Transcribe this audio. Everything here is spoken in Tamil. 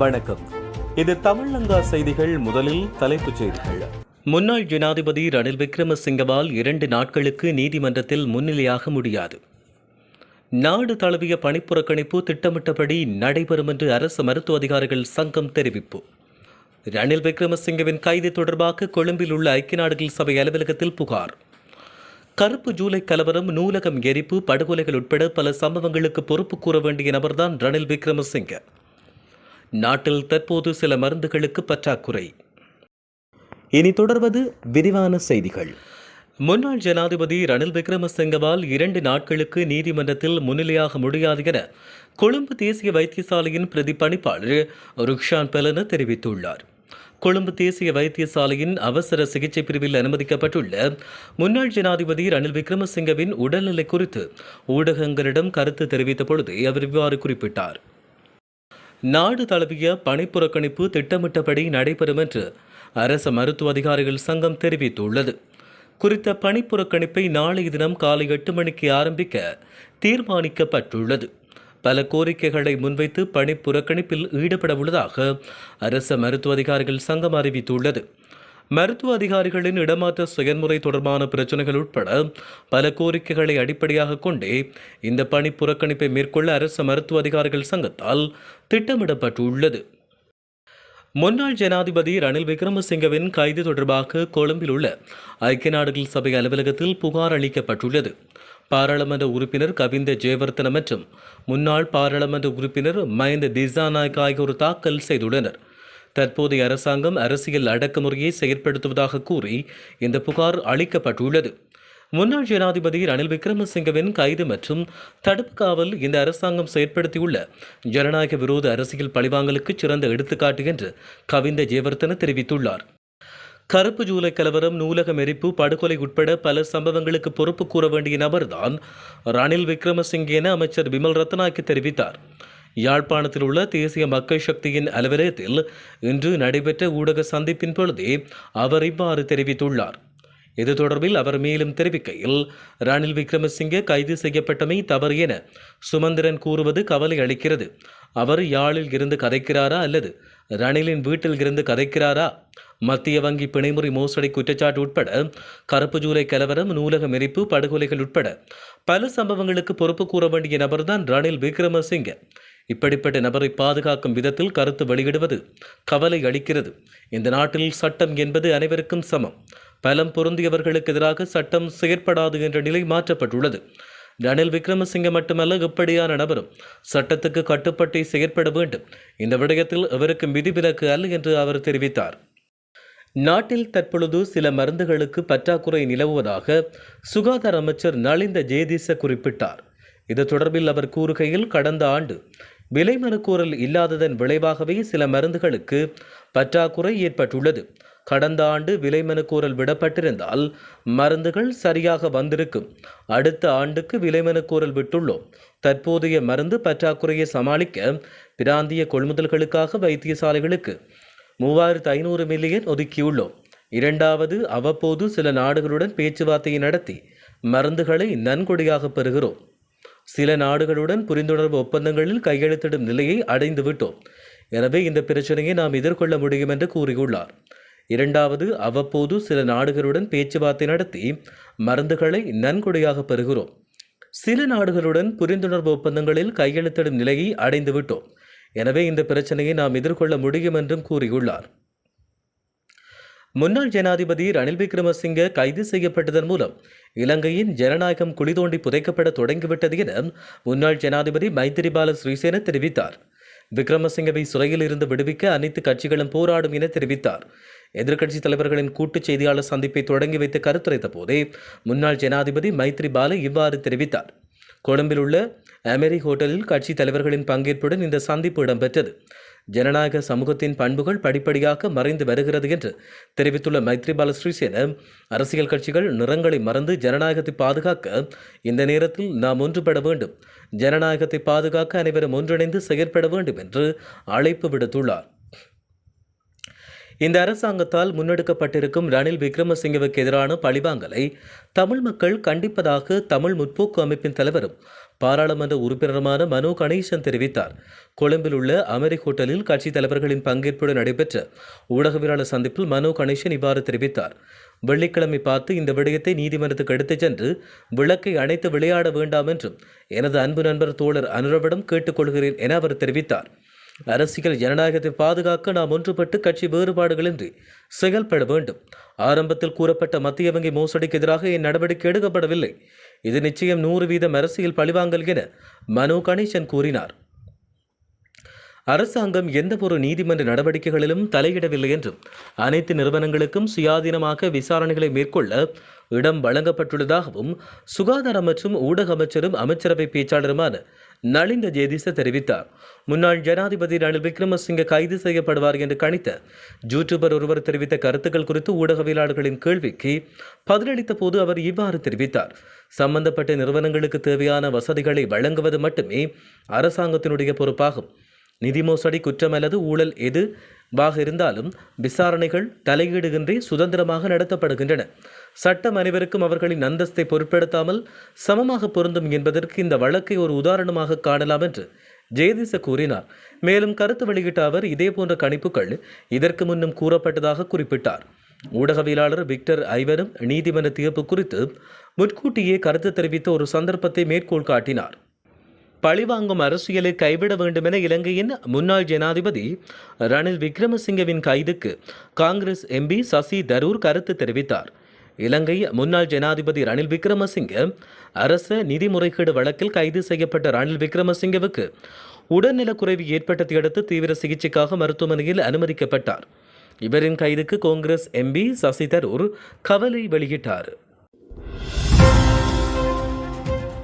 வணக்கம். இது தமிழங்கா செய்திகள் முதலில் தலைப்புச் செய்திகள். முன்னாள் ஜனாதிபதி ரணில் விக்ரமசிங்கவால் இரண்டு நாட்களுக்கு நீதிமன்றத்தில் முன்னிலையாக முடியாது. நாடு தழுவிய பணிப்புறக்கணிப்பு திட்டமிட்டபடி நடைபெறும் என்று அரசு மருத்துவ அதிகாரிகள் சங்கம் தெரிவிப்பு. ரணில் விக்ரமசிங்கவின் கைது தொடர்பாக கொழும்பில் உள்ள ஐக்கிய நாடுகள் சபை அலுவலகத்தில் புகார். கருப்பு ஜூலை கலவரம் நூலகம் எரிப்பு படுகொலைகள் உட்பட பல சம்பவங்களுக்கு பொறுப்பு கூற வேண்டிய நபர்தான் ரணில் விக்ரமசிங்க. நாட்டில் தற்போது சில மருந்துகளுக்கு பற்றாக்குறை. இனி தொடர்வது விரிவான செய்திகள். முன்னாள் ஜனாதிபதி ரணில் விக்ரமசிங்கவால் இரண்டு நாட்களுக்கு நீதிமன்றத்தில் முன்னிலையாக முடியாது என கொழும்பு தேசிய வைத்தியசாலையின் பிரதி பணிப்பாளர் ருக்ஷான் பெலன தெரிவித்துள்ளார். கொழும்பு தேசிய வைத்தியசாலையின் அவசர சிகிச்சை பிரிவில் அனுமதிக்கப்பட்டுள்ள முன்னாள் ஜனாதிபதி ரணில் விக்ரமசிங்கவின் உடல்நிலை குறித்து ஊடகங்களிடம் கருத்து தெரிவித்த பொழுது அவர் இவ்வாறு குறிப்பிட்டார். நாடு தழுவிய பணிப்புறக்கணிப்பு திட்டமிட்டபடி நடைபெறும் என்று அரச மருத்துவ அதிகாரிகள் சங்கம் தெரிவித்துள்ளது. குறித்த பணிப்புறக்கணிப்பை நாளைய தினம் காலை எட்டு மணிக்கு ஆரம்பிக்க தீர்மானிக்கப்பட்டுள்ளது. பல கோரிக்கைகளை முன்வைத்து பணி புறக்கணிப்பில் ஈடுபட உள்ளதாக அரச மருத்துவ அதிகாரிகள் சங்கம் அறிவித்துள்ளது. மருத்துவ அதிகாரிகளின் இடமாற்ற செயல்முறை தொடர்பான பிரச்சனைகள் உட்பட பல கோரிக்கைகளை அடிப்படையாக கொண்டே இந்த பணி புறக்கணிப்பை மேற்கொள்ள அரசு மருத்துவ அதிகாரிகள் சங்கத்தால் திட்டமிடப்பட்டுள்ளது. முன்னாள் ஜனாதிபதி ரணில் விக்ரமசிங்கவின் கைது தொடர்பாக கொழும்பில் உள்ள ஐக்கிய நாடுகள் சபை அலுவலகத்தில் புகார் அளிக்கப்பட்டுள்ளது. பாராளுமன்ற உறுப்பினர் கவிந்த ஜெயவர்தன மற்றும் முன்னாள் பாராளுமன்ற உறுப்பினர் மயந்த திசாநாயக் ஆகியோர் தாக்கல் செய்துள்ளனர். தற்போதைய அரசாங்கம் அரசியல் அடக்குமுறையை செயற்படுத்துவதாக கூறி இந்த புகார் அளிக்கப்பட்டுள்ளது. முன்னாள் ஜனாதிபதி ரணில் விக்ரமசிங்கவின் கைது மற்றும் தடுப்பு காவல் இந்த அரசாங்கம் செயற்படுத்தியுள்ள ஜனநாயக விரோத அரசியல் பழிவாங்கலுக்கு சிறந்த எடுத்துக்காட்டு என்று கவிந்த ஜெயவர்தன தெரிவித்துள்ளார். கருப்பு ஜூலை கலவரம் நூலக மெரிப்பு படுகொலை உட்பட பல சம்பவங்களுக்கு பொறுப்பு கூற வேண்டிய நபர்தான் ரணில் விக்ரமசிங்கே என அமைச்சர் விமல் ரத்னாக்கி தெரிவித்தார். யாழ்ப்பாணத்தில் உள்ள தேசிய மக்கள் சக்தியின் அலுவலகத்தில் இன்று நடைபெற்ற ஊடக சந்திப்பின் பொழுதே அவர் இவ்வாறு தெரிவித்துள்ளார். இது தொடர்பில் அவர் மேலும் தெரிவிக்கையில் ரணில் விக்ரமசிங்கே கைது செய்யப்பட்டமை தவறு என சுமந்திரன் கூறுவது கவலை அளிக்கிறது. அவர் யாழில் இருந்து கதைக்கிறாரா அல்லது ரணிலின் வீட்டில் இருந்து கதைக்கிறாரா? மத்திய வங்கி பிணைமுறை மோசடி குற்றச்சாட்டு உட்பட கருப்பு ஜூலை கலவரம் நூலக எரிப்பு படுகொலைகள் உட்பட பல சம்பவங்களுக்கு பொறுப்பு கூற வேண்டிய நபர்தான் ரணில் விக்ரமசிங்கே. இப்படிப்பட்ட நபரை பாதுகாக்கும் விதத்தில் கருத்து வெளியிடுவது கவலை அளிக்கிறது. இந்த நாட்டில் சட்டம் என்பது அனைவருக்கும் சமம். பலம் பொருந்தியவர்களுக்கு எதிராக சட்டம் செயற்படாது என்ற நிலை மாற்றப்பட்டுள்ளது. ரணில் விக்ரமசிங்க மட்டுமல்ல எப்படியான நபரும் சட்டத்துக்கு கட்டுப்பட்டு செயற்பட வேண்டும். இந்த விடயத்தில் அவருக்கு விதிவிலக்கு அல்ல என்று அவர் தெரிவித்தார். நாட்டில் தற்பொழுது சில மருந்துகளுக்கு பற்றாக்குறை நிலவுவதாக சுகாதார அமைச்சர் நலிந்த ஜேதிச குறிப்பிட்டார். இது தொடர்பில் அவர் கூறுகையில் கடந்த ஆண்டு விலை மனுக்கூறல் இல்லாததன் விளைவாகவே சில மருந்துகளுக்கு பற்றாக்குறை ஏற்பட்டுள்ளது. கடந்த ஆண்டு விலை மனுக்கூறல் விடப்பட்டிருந்தால் மருந்துகள் சரியாக வந்திருக்கும். அடுத்த ஆண்டுக்கு விலை மனுக்கூறல் விட்டுள்ளோம். தற்போதைய மருந்து பற்றாக்குறையை சமாளிக்க பிராந்திய கொள்முதல்களுக்காக வைத்தியசாலைகளுக்கு மூவாயிரத்து ஐநூறு மில்லியன் ஒதுக்கியுள்ளோம். இரண்டாவது அவ்வப்போது சில நாடுகளுடன் பேச்சுவார்த்தையை நடத்தி மருந்துகளை நன்கொடையாக பெறுகிறோம். சில நாடுகளுடன் புரிந்துணர்வு ஒப்பந்தங்களில் கையெழுத்திடும் நிலையை அடைந்து விட்டோம். எனவே இந்த பிரச்சனையை நாம் எதிர்கொள்ள முடியும் என்று கூறியுள்ளார். இரண்டாவது அவ்வப்போது சில நாடுகளுடன் பேச்சுவார்த்தை நடத்தி மருந்துகளை நன்கொடையாக பெறுகிறோம். சில நாடுகளுடன் புரிந்துணர்வு ஒப்பந்தங்களில் கையெழுத்திடும் நிலையை அடைந்து விட்டோம். எனவே இந்த பிரச்சனையை நாம் எதிர்கொள்ள முடியும் என்றும் கூறியுள்ளார். முன்னாள் ஜனாதிபதி ரணில் விக்ரமசிங்க கைது செய்யப்பட்டதன் மூலம் இலங்கையின் ஜனநாயகம் குளிதோண்டி புதைக்கப்பட தொடங்கிவிட்டது என முன்னாள் ஜனாதிபதி மைத்திரிபால ஸ்ரீசேன தெரிவித்தார். விக்ரமசிங்கவை சிறையில் இருந்து விடுவிக்க அனைத்து கட்சிகளும் போராடும் என தெரிவித்தார். எதிர்க்கட்சித் தலைவர்களின் கூட்டுச் செய்தியாளர் சந்திப்பை தொடங்கி வைத்து கருத்துரைத்த போதே முன்னாள் ஜனாதிபதி மைத்ரிபால இவ்வாறு தெரிவித்தார். கொழும்பில் உள்ள அமெரி ஹோட்டலில் கட்சி தலைவர்களின் பங்கேற்புடன் இந்த சந்திப்பு இடம்பெற்றது. ஜனநாயக சமூகத்தின் பண்புகள் படிப்படியாக மறைந்து வருகிறது என்று தெரிவித்துள்ள மைத்ரிபால ஸ்ரீசேன அரசியல் கட்சிகள் நிறங்களை மறந்து ஜனநாயகத்தை பாதுகாக்க இந்த நேரத்தில் நாம் ஒன்றுபட வேண்டும். ஜனநாயகத்தை பாதுகாக்க அனைவரும் ஒன்றிணைந்து செயற்பட வேண்டும் என்று அழைப்பு விடுத்துள்ளார். இந்த அரசாங்கத்தால் முன்னெடுக்கப்பட்டிருக்கும் ரணில் விக்ரமசிங்கவுக்கு எதிரான பழிவாங்கலை தமிழ் மக்கள் கண்டிப்பதாக தமிழ் முற்போக்கு அமைப்பின் தலைவரும் பாராளுமன்ற உறுப்பினருமான மனோ கணேசன் தெரிவித்தார். கொழும்பில் உள்ள அமெரிக் ஹோட்டலில் கட்சித் தலைவர்களின் பங்கேற்புடன் நடைபெற்ற ஊடகவியலாளர் சந்திப்பில் மனோ கணேசன் இவ்வாறு தெரிவித்தார். வெள்ளிக்கிழமை பார்த்து இந்த விடயத்தை நீதிமன்றத்துக்கு எடுத்துச் சென்று விளக்கை அணைத்து விளையாட வேண்டாம் என்றும் எனது அன்பு நண்பர் தோழர் அனுரவிடம் கேட்டுக்கொள்கிறேன் என அவர் தெரிவித்தார். அரசியல் ஜனநாயகத்தை பாதுகாக்க நாம் ஒன்றுபட்டு கட்சி வேறுபாடுகளின்றி செயல்பட வேண்டும். ஆரம்பத்தில் கூறப்பட்ட மத்திய வங்கி மோசடிக்கு எதிராக என் நடவடிக்கை எடுக்கப்படவில்லை. இது நிச்சயம் நூறு வீதம் அரசியல் பழிவாங்கல் என மனோ கணேசன் கூறினார். அரசாங்கம் எந்தவொரு நீதிமன்ற நடவடிக்கைகளிலும் தலையிடவில்லை என்றும் அனைத்து நிறுவனங்களுக்கும் சுயாதீனமாக விசாரணைகளை மேற்கொள்ள இடம் வழங்கப்பட்டுள்ளதாகவும் சுகாதார மற்றும் ஊடக அமைச்சரும் அமைச்சரவை பேச்சாளருமான நலிந்த ஜேதிச தெரிவித்தார். முன்னாள் ஜனாதிபதி ரணில் விக்ரமசிங்க கைது செய்யப்படுவார் என்று கணித்த யூடியூபர் ஒருவர் தெரிவித்த கருத்துக்கள் குறித்து ஊடகவியலாளர்களின் கேள்விக்கு பதிலளித்த போது அவர் இவ்வாறு தெரிவித்தார். சம்பந்தப்பட்ட நிறுவனங்களுக்கு தேவையான வசதிகளை வழங்குவது மட்டுமே அரசாங்கத்தினுடைய பொறுப்பாகும். நிதி மோசடி குற்றம் அல்லது ஊழல் எது வாக இருந்தாலும் விசாரணைகள் தலையீடுகின்றி சுதந்திரமாக நடத்தப்படுகின்றன. சட்டம் அனைவருக்கும் அவர்களின் அந்தஸ்தை பொருட்படுத்தாமல் சமமாக பொருந்தும் என்பதற்கு இந்த வழக்கை ஒரு உதாரணமாக காணலாம் என்று ஜெயதிச கூறினார். மேலும் கருத்து வெளியிட்ட அவர் இதேபோன்ற கணிப்புகள் இதற்கு முன்னும் கூறப்பட்டதாக குறிப்பிட்டார். ஊடகவியலாளர் விக்டர் ஐவரும் நீதிமன்ற தீர்ப்பு குறித்து முன்கூட்டியே கருத்து தெரிவித்த ஒரு சந்தர்ப்பத்தை மேற்கோள் காட்டினார். பழிவாங்கும் அரசியலை கைவிட வேண்டுமென இலங்கையின் முன்னாள் ஜனாதிபதி ரணில் விக்ரமசிங்கவின் கைதுக்கு காங்கிரஸ் எம்பி சசி தரூர் கருத்து தெரிவித்தார். இலங்கை முன்னாள் ஜனாதிபதி ரணில் விக்ரமசிங்க அரச நிதி முறைகேடு வழக்கில் கைது செய்யப்பட்ட ரணில் விக்ரமசிங்கவுக்கு உடல்நலக்குறைவு ஏற்பட்டதை அடுத்து தீவிர சிகிச்சைக்காக மருத்துவமனையில் அனுமதிக்கப்பட்டார். இவரின் கைதுக்கு காங்கிரஸ் எம்பி சசி தரூர் கவலை வெளியிட்டார்.